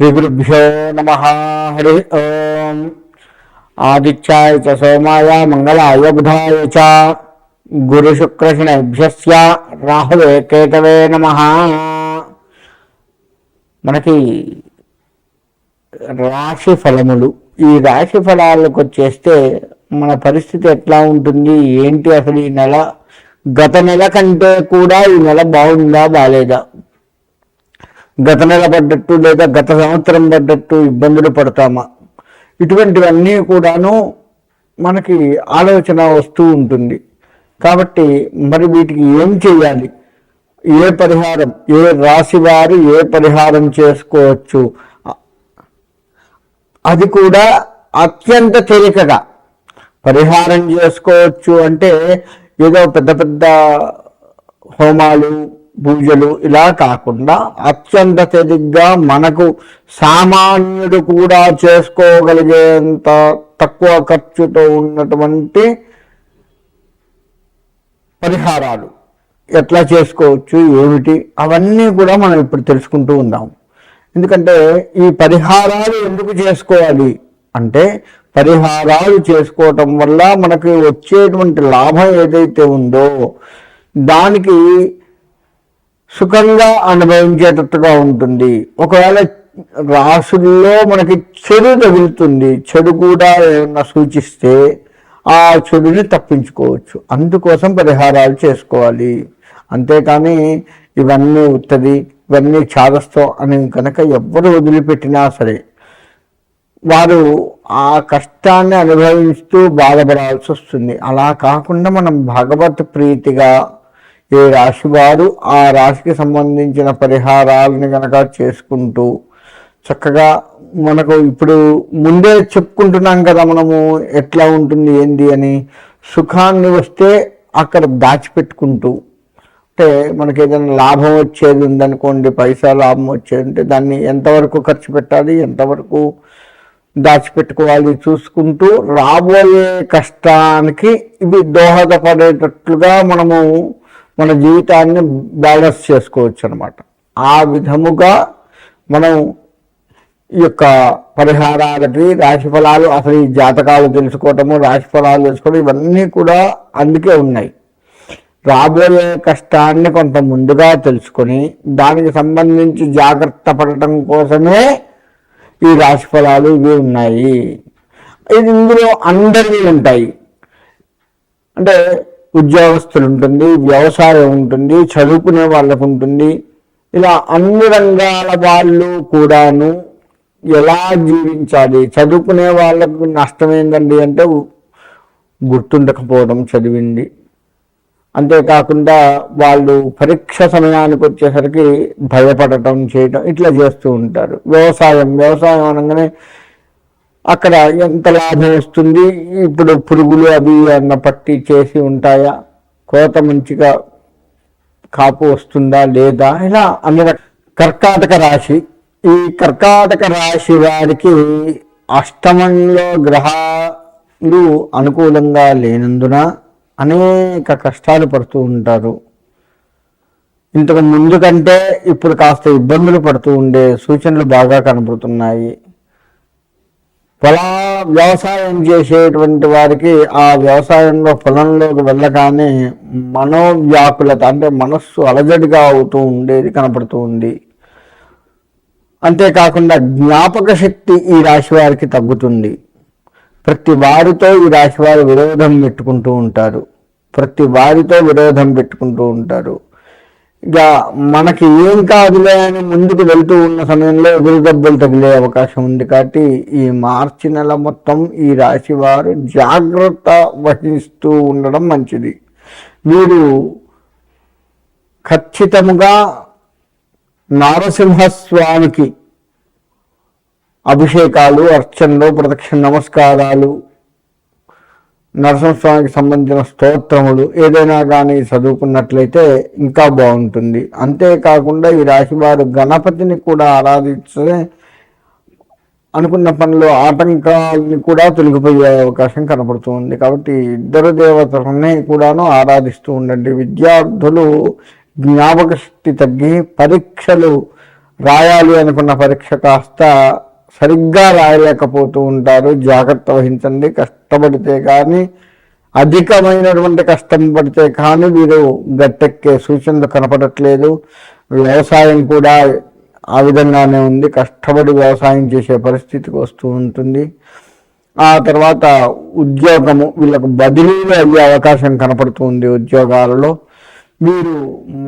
శ్రీగురుభ్యో నమ హరి ఓం ఆదిత్యాయ చ సోమాయ మంగళాయ బుధాయ చ గురుశుక్రశనభ్యస్య రాహువే కేతవే నమ మనకి రాశి ఫలములు ఈ రాశి ఫలాలకు వచ్చేస్తే మన పరిస్థితి ఎట్లా ఉంటుంది? ఏంటి అసలు ఈ నెల? గత నెల కంటే కూడా ఈ నెల బాగుందా బాగాలేదా గత నెల పడ్డట్టు లేదా గత సంవత్సరం పడ్డట్టు ఇబ్బందులు పడతామా? ఇటువంటివన్నీ కూడాను మనకి ఆలోచన వస్తూ ఉంటుంది. కాబట్టి మరి వీటికి ఏం చేయాలి ఏ పరిహారం ఏ రాశి వారు ఏ పరిహారం చేసుకోవచ్చు? అది కూడా అత్యంత తేలికగా. పరిహారం చేసుకోవచ్చు అంటే ఏదో పెద్ద పెద్ద హోమాలు పూజలు ఇలా కాకుండా అత్యంత తేలిగ్గా మనకు సామాన్యుడు కూడా చేసుకోగలిగేంత తక్కువ ఖర్చుతో ఉన్నటువంటి పరిహారాలు ఎట్లా చేసుకోవచ్చు ఏమిటి అవన్నీ కూడా మనం ఇప్పుడు తెలుసుకుంటూ ఉందాం. ఎందుకంటే ఈ పరిహారాలు ఎందుకు చేసుకోవాలి అంటే పరిహారాలు చేసుకోవటం వల్ల మనకి వచ్చేటువంటి లాభం ఏదైతే ఉందో దానికి సుఖంగా అనుభవించేటట్టుగా ఉంటుంది. ఒకవేళ రాసుల్లో మనకి చెడు తగులుతుంది చెడు కూడా ఏమన్నా సూచిస్తే ఆ చెడుని తప్పించుకోవచ్చు. అందుకోసం పరిహారాలు చేసుకోవాలి. అంతేకాని ఇవన్నీ ఉత్తది ఇవన్నీ చాదస్తం అని కనుక ఎవ్వరు వదిలిపెట్టినా సరే వారు ఆ కష్టాన్ని అనుభవిస్తూ బాధపడాల్సి వస్తుంది అలా కాకుండా మనం భగవత్ ప్రీతిగా ఏ రాశి వారు ఆ రాశికి సంబంధించిన పరిహారాలను కనుక చేసుకుంటూ చక్కగా మనకు ఇప్పుడు ముందే చెప్పుకుంటున్నాం కదా మనము ఎట్లా ఉంటుంది ఏంది అని సుఖాన్ని వస్తే అక్కడ దాచిపెట్టుకుంటూ అంటే మనకి ఏదైనా లాభం వచ్చేది ఉందనుకోండి పైసా లాభం వచ్చేది అంటే దాన్ని ఎంతవరకు ఖర్చు పెట్టాలి ఎంతవరకు దాచిపెట్టుకోవాలి చూసుకుంటూ రాబోయే కష్టానికి ఇవి దోహదపడేటట్లుగా మనము మన జీవితాన్ని బ్యాలెన్స్ చేసుకోవచ్చు అనమాట ఆ విధముగా మనం ఈ యొక్క పరిహారాలకి రాశి ఫలాలు అసలు ఈ జాతకాలు తెలుసుకోవటము రాశి ఫలాలు తెలుసుకోవడం ఇవన్నీ కూడా అందుకే ఉన్నాయి. రాబోయే కష్టాన్ని కొంత ముందుగా తెలుసుకొని దానికి సంబంధించి జాగ్రత్త పడటం కోసమే ఈ రాశి ఫలాలు ఇవి ఉన్నాయి. ఇది ఇందులో అందరివి ఉంటాయి. అంటే ఉద్యోగస్తులు ఉంటుంది వ్యవసాయం ఉంటుంది చదువుకునే వాళ్ళకు ఉంటుంది. ఇలా అన్ని రంగాల వాళ్ళు కూడాను ఎలా జీవించాలి? చదువుకునే వాళ్ళకు నష్టం ఏంటండి అంటే గుర్తుండకపోవడం చదివింది. అంతేకాకుండా వాళ్ళు పరీక్ష సమయానికి వచ్చేసరికి భయపడటం చేయటం ఇట్లా చేస్తూ ఉంటారు. వ్యవసాయం వ్యవసాయం అనగానే అక్కడ ఎంత లాభం వస్తుంది? ఇప్పుడు పురుగులు అవి అన్న పట్టి చేసి ఉంటాయా? కోత మంచిగా కాపు వస్తుందా లేదా? ఇలా అన్ని కర్కాటక రాశి. ఈ కర్కాటక రాశి వారికి అష్టమంలో గ్రహాలు అనుకూలంగా లేనందున అనేక కష్టాలు పడుతూ ఉంటారు. ఇంతకు ముందు కంటే ఇప్పుడు కాస్త ఇబ్బందులు పడుతూ ఉండే సూచనలు బాగా కనబడుతున్నాయి. పొలా వ్యవసాయం చేసేటువంటి వారికి ఆ వ్యవసాయంలో పొలంలోకి వెళ్ళగానే మనోవ్యాకులత అంటే మనస్సు అలజడిగా అవుతూ ఉండేది కనపడుతూ ఉంది. అంతేకాకుండా జ్ఞాపక శక్తి ఈ రాశి వారికి తగ్గుతుంది. ప్రతి వారితో ఈ రాశి వారు విరోధం పెట్టుకుంటూ ఉంటారు. ప్రతి వారితో విరోధం పెట్టుకుంటూ ఉంటారు. ఇక మనకి ఏం కాదులే అని ముందుకు వెళ్తూ ఉన్న సమయంలో ఎదురు దెబ్బలు తగిలే అవకాశం ఉంది కాబట్టి ఈ మార్చి నెల మొత్తం ఈ రాశి వారు జాగ్రత్త వహిస్తూ ఉండడం మంచిది. వీరు ఖచ్చితముగా నారసింహస్వామికి అభిషేకాలు అర్చనలు ప్రదక్షిణ నమస్కారాలు నరసింహస్వామికి సంబంధించిన స్తోత్రములు ఏదైనా కానీ చదువుకున్నట్లయితే ఇంకా బాగుంటుంది. అంతేకాకుండా ఈ రాశి వారు గణపతిని కూడా ఆరాధిస్తే అనుకున్న పనిలో ఆటంకాలని కూడా తొలగిపోయే అవకాశం కనపడుతుంది కాబట్టి ఇద్దరు దేవతలని కూడాను ఆరాధిస్తూ ఉండండి. విద్యార్థులు జ్ఞాపక శక్తి తగ్గి పరీక్షలు రాయాలి అనుకున్న పరీక్ష కాస్త సరిగ్గా రాయలేకపోతూ ఉంటారు. జాగ్రత్త వహించండి. కష్టపడితే కానీ అధికమైనటువంటి కష్టం పడితే కానీ వీరు గట్టెక్కే సూచనలు కనపడట్లేదు. వ్యవసాయం కూడా ఆ విధంగానే ఉంది. కష్టపడి వ్యవసాయం చేసే పరిస్థితికి వస్తూ ఉంటుంది. ఆ తర్వాత ఉద్యోగము వీళ్ళకు బదిలీలు అయ్యే అవకాశం కనపడుతుంది ఉద్యోగాలలో. మీరు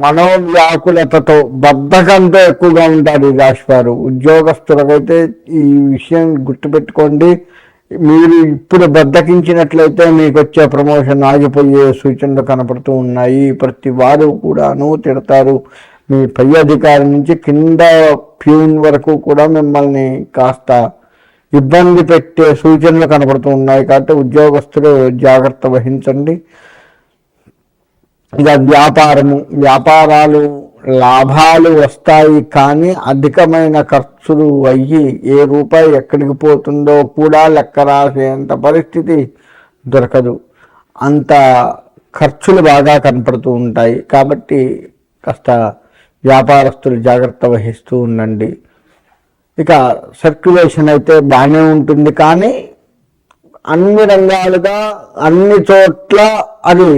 మనోవ్యాకులతతో బద్ధకంతో ఎక్కువగా ఉంటారు ఈ రాశి వారు. ఉద్యోగస్తులకైతే ఈ విషయం గుర్తుపెట్టుకోండి. మీరు ఇప్పుడు బద్దకించినట్లయితే మీకు వచ్చే ప్రమోషన్ ఆగిపోయే సూచనలు కనపడుతూ ఉన్నాయి. ప్రతి వారు కూడాను తిడతారు. మీ పై అధికారి నుంచి కింద ప్యూన్ వరకు కూడా మిమ్మల్ని కాస్త ఇబ్బంది పెట్టే సూచనలు కనపడుతూ ఉన్నాయి. కాబట్టి ఉద్యోగస్తులు జాగ్రత్త వహించండి. ఇక వ్యాపారము వ్యాపారాలు లాభాలు వస్తాయి కానీ అధికమైన ఖర్చులు అయ్యి ఏ రూపాయి ఎక్కడికి పోతుందో కూడా లెక్క రాసేంత పరిస్థితి దొరకదు. అంత ఖర్చులు బాగా కనపడుతూ ఉంటాయి. కాబట్టి కాస్త వ్యాపారస్తులు జాగ్రత్త వహిస్తూ ఉండండి. ఇక సర్క్యులేషన్ అయితే బాగానే ఉంటుంది కానీ అన్ని రంగాలుగా అన్ని చోట్ల అది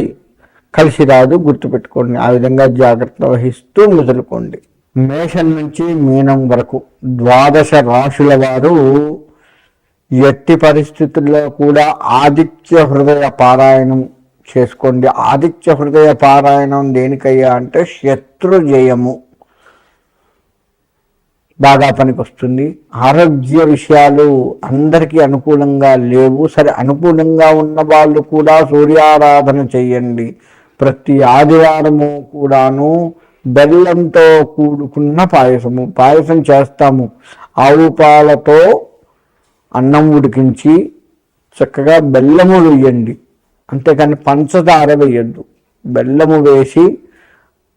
కలిసి రాదు గుర్తుపెట్టుకోండి. ఆ విధంగా జాగ్రత్త వహిస్తూ మొదలుకోండి. మేషం నుంచి మీనం వరకు ద్వాదశ రాశుల వారు ఎట్టి పరిస్థితుల్లో కూడా ఆదిత్య హృదయ పారాయణం చేసుకోండి. ఆదిత్య హృదయ పారాయణం దేనికయ్యా అంటే శత్రు జయము. బాగా పనికొస్తుంది. ఆరోగ్య విషయాలు అందరికీ అనుకూలంగా లేవు. సరే అనుకూలంగా ఉన్న వాళ్ళు కూడా సూర్యారాధన చేయండి. ప్రతి ఆదివారము కూడాను బెల్లంతో కూడుకున్న పాయసము. పాయసం చేస్తాము. ఆవు పాలతో అన్నం ఉడికించి చక్కగా బెల్లము వేయండి. అంతేకాని పంచదార వేయద్దు. బెల్లము వేసి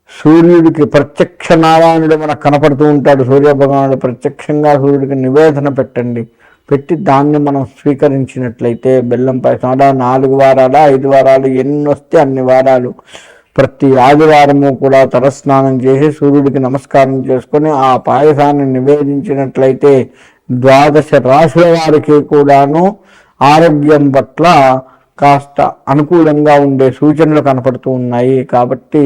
సూర్యుడికి ప్రత్యక్ష నారాయణుడు మనకు కనపడుతూ ఉంటాడు. సూర్యభగవానుడు ప్రత్యక్షంగా సూర్యుడికి నివేదన పెట్టండి. పెట్టి దాన్ని మనం స్వీకరించినట్లయితే బెల్లం పాయసం అలా నాలుగు వారాలు ఐదు వారాలు ఎన్ని వస్తే అన్ని వారాలు. ప్రతి ఆదివారము కూడా తలస్నానం చేసి సూర్యుడికి నమస్కారం చేసుకొని ఆ పాయసాన్ని నివేదించినట్లయితే ద్వాదశ రాశుల వారికి కూడాను ఆరోగ్యం పట్ల కాస్త అనుకూలంగా ఉండే సూచనలు కనపడుతూ ఉన్నాయి. కాబట్టి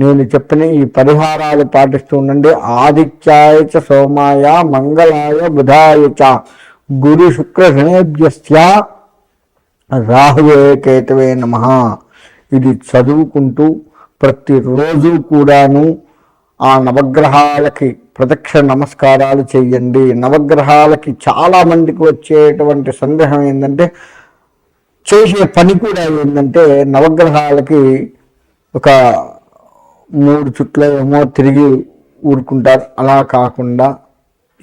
నేను చెప్పిన ఈ పరిహారాలు పాటిస్తూ ఉండండి. ఆదిత్యాయ చ సోమాయ మంగళాయ బుధాయ చ. గురు శుక్ర శనేభ్యస్య రాహువే కేతవే నమ. ఇది చదువుకుంటూ ప్రతిరోజు కూడాను ఆ నవగ్రహాలకి ప్రదక్ష నమస్కారాలు చేయండి. నవగ్రహాలకి చాలా మందికి వచ్చేటువంటి సందేహం ఏంటంటే చేసే పని కూడా ఏంటంటే నవగ్రహాలకి ఒక మూడు చుట్ల ఏమో తిరిగి ఊరుకుంటారు. అలా కాకుండా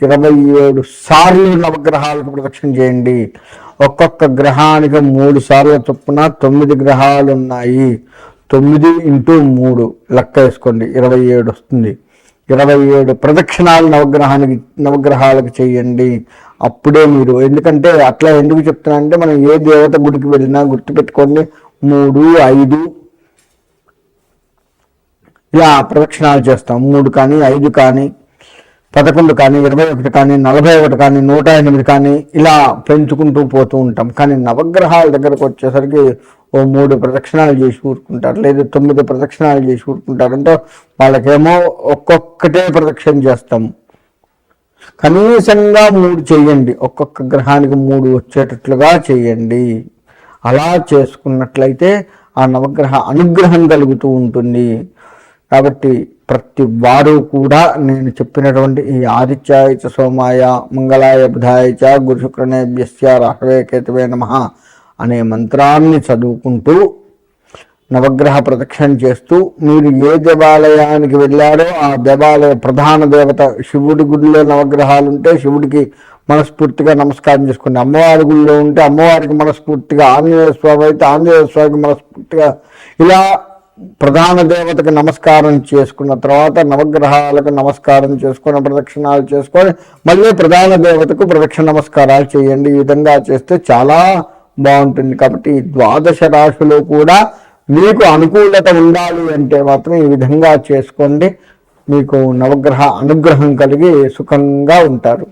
ఇరవై ఏడు సార్లు నవగ్రహాలకు ప్రదక్షిణ చేయండి. ఒక్కొక్క గ్రహానికి మూడు సార్లు చొప్పున తొమ్మిది గ్రహాలు ఉన్నాయి. తొమ్మిది ఇంటూ మూడు లెక్క వేసుకోండి. ఇరవై ఏడు వస్తుంది. ఇరవై ఏడు ప్రదక్షిణాలు నవగ్రహానికి నవగ్రహాలకు చేయండి. అప్పుడే మీరు ఎందుకంటే అట్లా ఎందుకు చెప్తున్నా అంటే మనం ఏ దేవత గుడికి వెళ్ళినా గుర్తుపెట్టుకోండి. మూడు ఐదు. ఇలా ప్రదక్షిణాలు చేస్తాం. మూడు కానీ ఐదు కానీ పదకొండు కానీ ఇరవై ఒకటి కానీ నలభై ఒకటి కానీ నూట ఎనిమిది కానీ ఇలా పెంచుకుంటూ పోతూ ఉంటాం. కానీ నవగ్రహాల దగ్గరకు వచ్చేసరికి ఓ మూడు ప్రదక్షిణాలు చేసి ఊరుకుంటారు లేదా తొమ్మిది ప్రదక్షిణాలు చేసి ఊరుకుంటారు. అంటే వాళ్ళకేమో ఒక్కొక్కటే ప్రదక్షిణ చేస్తాం. కనీసంగా మూడు చేయండి ఒక్కొక్క గ్రహానికి మూడు వచ్చేటట్లుగా చేయండి. అలా చేసుకున్నట్లయితే ఆ నవగ్రహ అనుగ్రహం కలుగుతూ ఉంటుంది. కాబట్టి ప్రతి వారు కూడా నేను చెప్పినటువంటి ఈ ఆదిత్యాయ చ సోమాయ మంగళాయ బుధాయ చ గురు శుక్రనేభ్యస్య రాహవే కేతవే నమ అనే మంత్రాన్ని చదువుకుంటూ నవగ్రహ ప్రదక్షిణ చేస్తూ మీరు ఏ దేవాలయానికి వెళ్ళారో ఆ దేవాలయ ప్రధాన దేవత శివుడి గుడిలో నవగ్రహాలు ఉంటే శివుడికి మనస్ఫూర్తిగా నమస్కారం చేసుకోండి అమ్మవారి గుడిలో ఉంటే అమ్మవారికి మనస్ఫూర్తిగా ఆంజనేయ స్వామి అయితే ఆంజనేయ స్వామికి మనస్ఫూర్తిగా ఇలా ప్రధాన దేవతకు నమస్కారం చేసుకున్న తర్వాత నవగ్రహాలకు నమస్కారం చేసుకొని ప్రదక్షిణాలు చేసుకొని మళ్ళీ ప్రధాన దేవతకు ప్రదక్షిణ నమస్కారాలు చేయండి. ఈ విధంగా చేస్తే చాలా బాగుంటుంది. కాబట్టి ఈ ద్వాదశ రాశులు కూడా మీకు అనుకూలత ఉండాలి అంటే మాత్రం ఈ విధంగా చేసుకోండి. మీకు నవగ్రహ అనుగ్రహం కలిగి సుఖంగా ఉంటారు.